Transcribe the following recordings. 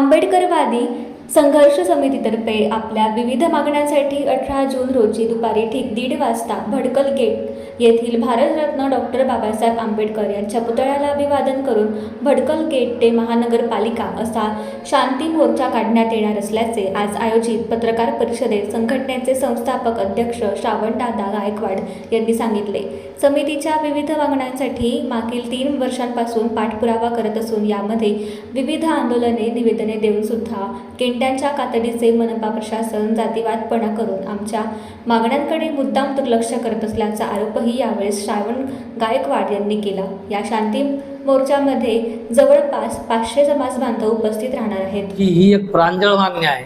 आंबेडकरवादी संघर्ष समितीतर्फे आपल्या विविध मागण्यांसाठी अठरा जून रोजी दुपारी ठीक दीड वाजता भडकल गेट येथील भारतरत्न डॉक्टर बाबासाहेब आंबेडकर यांच्या पुतळ्याला अभिवादन करून भडकल गेट ते महानगरपालिका असा शांती मोर्चा काढण्यात येणार असल्याचे आज आयोजित पत्रकार परिषदेत संघटनेचे संस्थापक अध्यक्ष श्रावणदादा गायकवाड यांनी सांगितले. समितीच्या विविध मागण्यांसाठी मागील तीन वर्षांपासून पाठपुरावा करत असून यामध्ये विविध आंदोलने निवेदने देऊन सुद्धा केंट्यांच्या कातडीचे मनपा प्रशासन जातीवादपणा करून आमच्या मागण्यांकडे मुद्दाम दुर्लक्ष करत असल्याचा आरोपही यावेळेस श्रावण गायकवाड यांनी केला. या शांती मोर्चामध्ये जवळपास पाचशे समाज बांधव उपस्थित राहणार आहेत. की ही एक प्रांजळ मागणी आहे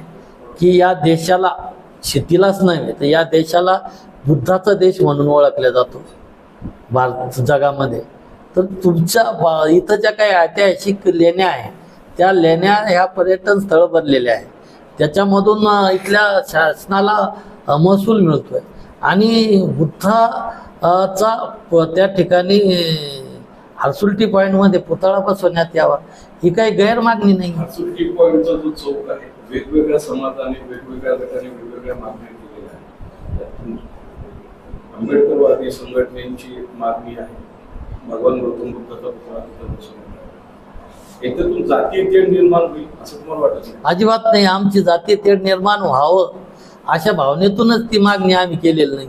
की या देशाला शेतीलाच नव्हे तर या देशाला बुद्धाचा देश म्हणून ओळखला जातो. भारत जगामध्ये. तर तुमच्या बा- इथं ज्या काही ऐतिहासिक लेण्या आहे त्या लेण्या ह्या पर्यटन स्थळ बनलेल्या आहेत. त्याच्यामधून इथल्या शासनाला महसूल मिळतोय. आणि बुद्धाचा प- त्या ठिकाणी हरसुलटी पॉईंटमध्ये पुतळा बसवण्यात यावा ही काही गैरमागणी नाही. सुट्टी पॉईंटचा जो चौक आहे वेगवेगळ्या समाजाने वेगवेगळ्या गटाने वेगवेगळ्या मागण्या केलेल्या आहेत. त्यातून आंबेडकरवादी संघटनेची एक मागणी आहे. भगवान गौतम बुद्धाचा पुतळा तिथं आहे. जातीय तेढ निर्माण होईल असं तुम्हाला वाटत नाही? अजिबात नाही. आमची जातीय तेढ निर्माण व्हावं. अशा भावनेतूनच ती मागणी आम्ही केलेली नाही.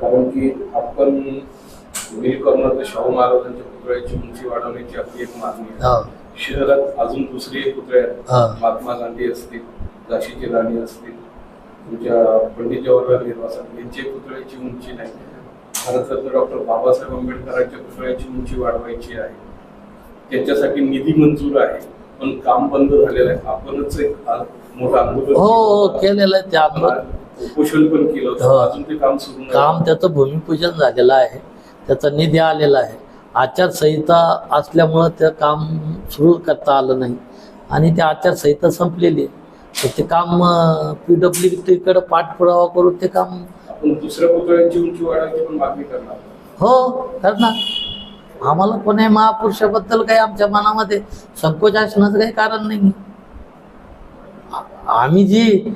कारण की आपण वीरकर्णात शाहू महाराजांच्या पुतळ्याची उंची वाढवण्याची आपली एक मागणी आहे. शहरात अजून दुसरे एक पुतळे आहेत. महात्मा गांधी असतील झाशीची राणी असतील तुमच्या पंडित जवाहरलाल नेहरू असतील यांचे पुतळ्याची उंची नाही. भारतरत्न डॉक्टर बाबासाहेब आंबेडकरांच्या पुतळ्याची उंची वाढवायची आहे. त्याच्यासाठी निधी मंजूर आहे पण काम बंद झालेलं आहे. आपणच एक हो हो. केलेलं आहे ते आपण हो. काम सुरू नाही. काम त्याचं भूमिपूजन झालेलं आहे. त्याचा निधी आलेला आहे. आचारसंहिता असल्यामुळं ते काम सुरू करता आलं नाही. आणि ते आचारसंहिता संपलेली आहे. तर ते काम पी डब्ल्यू टीकडे पाठपुरावा करून ते काम दुसऱ्या पुतळ्यांची उंची वाढवायची पण मागणी करणार हो करणार. आम्हाला कोणी महापुरुषाबद्दल काही आमच्या मनामध्ये संकोच असण्याचं काही कारण नाही आम्ही जी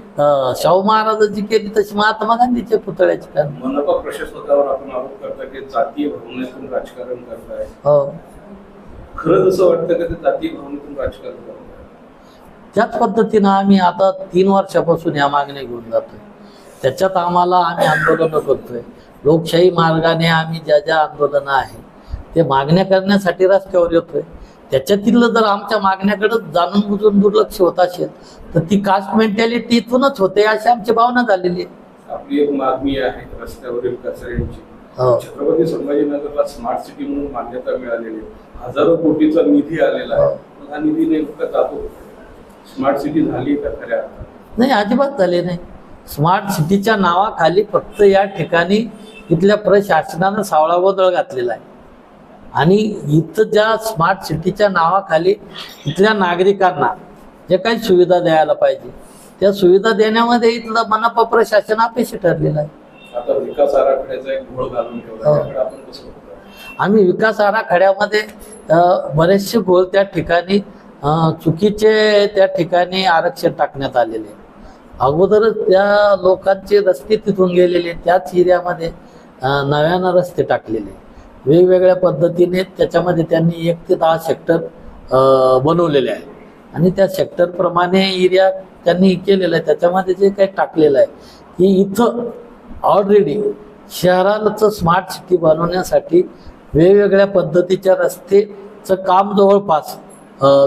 शाहू महाराजांची केली तशी महात्मा गांधीच्या पुतळ्याची करणार. मनपा प्रशासनावर आपण आरोप करता की जातीय भावनेतून राजकारण करताय. हो. खरंच असं वाटतं का ते जातीय भावनेतून राजकारण करताय? त्याच पद्धतीनं आम्ही आता तीन वर्षापासून या मागण्या घेऊन जातोय. त्याच्यात आम्हाला आम्ही आंदोलनं करतोय. लोकशाही मार्गाने आम्ही ज्या ज्या आंदोलनं आहे ते मागण्या करण्यासाठी रस्त्यावर येतोय. त्याच्यातील जर आमच्या मागण्याकडे जाणून बुजून दुर्लक्ष होत असेल तर ती कास्ट मेंटॅलिटी इथूनच होते अशी आमची भावना झालेली आहे. आपली एक मागणी आहे रस्त्यावरील कचऱ्यांची. हो. छत्रपती संभाजीनगरला स्मार्ट सिटी म्हणून मान्यता मिळालेली आहे. हजारो कोटीचा निधी आलेला आहे. हा निधी नेमका जातो स्मार्ट सिटी झाली का खऱ्या? नाही अजिबात झाले नाही. स्मार्ट सिटीच्या नावाखाली फक्त या ठिकाणी इथल्या प्रशासनानं सावळा गोंधळ घातलेला आहे. आणि इथं ज्या स्मार्ट सिटीच्या नावाखाली इथल्या नागरिकांना जे काही सुविधा द्यायला पाहिजे त्या सुविधा देण्यामध्ये इथलं मनपा प्रशासन अपेक्षित ठरलेलं आहे ठेवला हो. आम्ही विकास आराखड्यामध्ये बरेचसे गोल त्या ठिकाणी चुकीचे त्या ठिकाणी आरक्षण टाकण्यात आलेले. अगोदरच त्या लोकांचे रस्ते तिथून गेलेले त्याच एरियामध्ये नव्यानं रस्ते टाकलेले वेगवेगळ्या पद्धतीने त्याच्यामध्ये त्यांनी एक ते दहा सेक्टर बनवलेले आहे आणि त्या सेक्टरप्रमाणे एरिया त्यांनी केलेला आहे. त्याच्यामध्ये जे काही टाकलेलं आहे की इथं ऑलरेडी शहराचं स्मार्ट सिटी बनवण्यासाठी वेगवेगळ्या पद्धतीच्या रस्तेचं काम जवळपास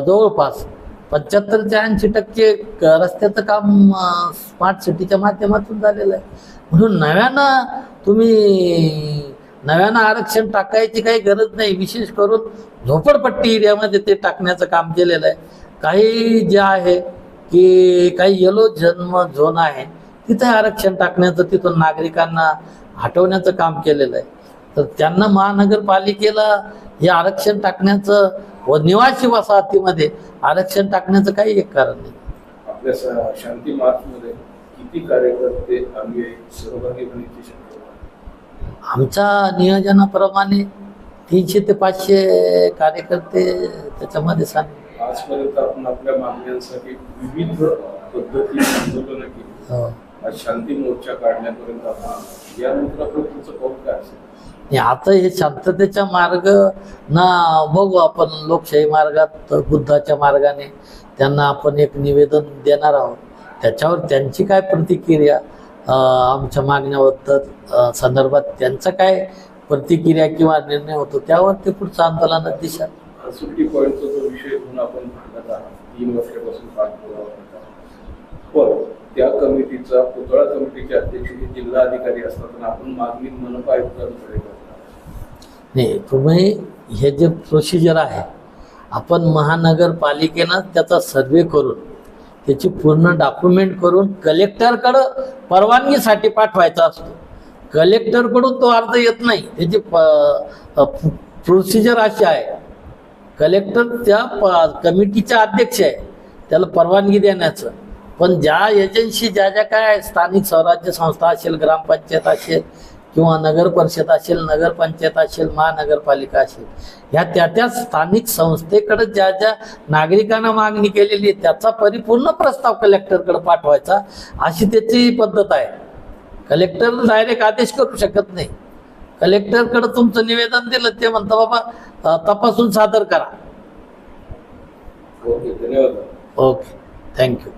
जवळपास पंच्याहत्तर ते ऐंशी टक्के क- रस्त्याचं काम स्मार्ट सिटीच्या माध्यमातून झालेलं आहे. म्हणून नव्यानं तुम्ही नव्यानं आरक्षण टाकायची काही गरज नाही. विशेष करून झोपडपट्टी एरियामध्ये ते टाकण्याचं काम केलेलं आहे. काही जे आहे की काही येलो जन्म झोन आहे तिथे आरक्षण टाकण्याचं तिथून नागरिकांना हटवण्याचं काम केलेलं आहे. तर त्यांना महानगरपालिकेला हे आरक्षण टाकण्याचं व निवासी वसाहतीमध्ये आरक्षण टाकण्याचं काही एक कारण नाही. आपल्या शांती मार्च मध्ये किती कार्यकर्ते आम्ही सहभागी होण्याची शक्यता आमच्या नियोजनाप्रमाणे तीनशे ते पाचशे कार्यकर्ते त्याच्यामध्ये सांग आजपर्यंत आपण आपल्या मागण्यांसाठी विविध पद्धती आंदोलनं केली. हो. आज शांती मोर्चा काढण्यापर्यंत आपण आलो. यानंतर आपण तुमचं पाऊल काय असेल? आणि आता हे शांततेचा मार्ग ना बघू आपण. लोकशाही मार्गात बुद्धाच्या मार्गाने त्यांना आपण एक निवेदन देणार आहोत. त्याच्यावर त्यांची काय प्रतिक्रिया? आमच्या मागण्याबद्दल संदर्भात त्यांचा काय प्रतिक्रिया किंवा निर्णय होतो त्यावर ते पुढचं आंदोलनात दिशा सुट्टी पॉईंटचा जो विषय म्हणून आपण भांडत आहात तीन वर्षापासून पण त्या कमिटीचा पुतळा कमिटीचे अध्यक्ष हे जिल्हा अधिकारी असतात आणि आपण मागणी मनपा आयुक्तांकडे नाही तुम्ही हे जे प्रोसिजर आहे आपण महानगरपालिकेनं त्याचा सर्वे करून त्याची पूर्ण डॉक्युमेंट करून कलेक्टरकडं परवानगीसाठी पाठवायचा असतो. कलेक्टरकडून तो अर्ज येत नाही. त्याची प्रोसिजर अशी आहे. कलेक्टर त्या प- कमिटीचा अध्यक्ष आहे. त्याला परवानगी देण्याचं. पण ज्या एजन्सी ज्या ज्या काय स्थानिक स्वराज्य संस्था असेल ग्रामपंचायत असेल किंवा नगर परिषद असेल नगरपंचायत असेल महानगरपालिका असेल ह्या त्या त्या स्थानिक संस्थेकडे ज्या ज्या नागरिकांना मागणी केलेली आहे त्याचा परिपूर्ण प्रस्ताव कलेक्टरकडे पाठवायचा अशी त्याची पद्धत आहे. कलेक्टर डायरेक्ट आदेश करू शकत नाही. कलेक्टरकडे तुमचं निवेदन दिलं ते म्हणतं बाबा तपासून सादर करा. ओके धन्यवाद. Okay thank you.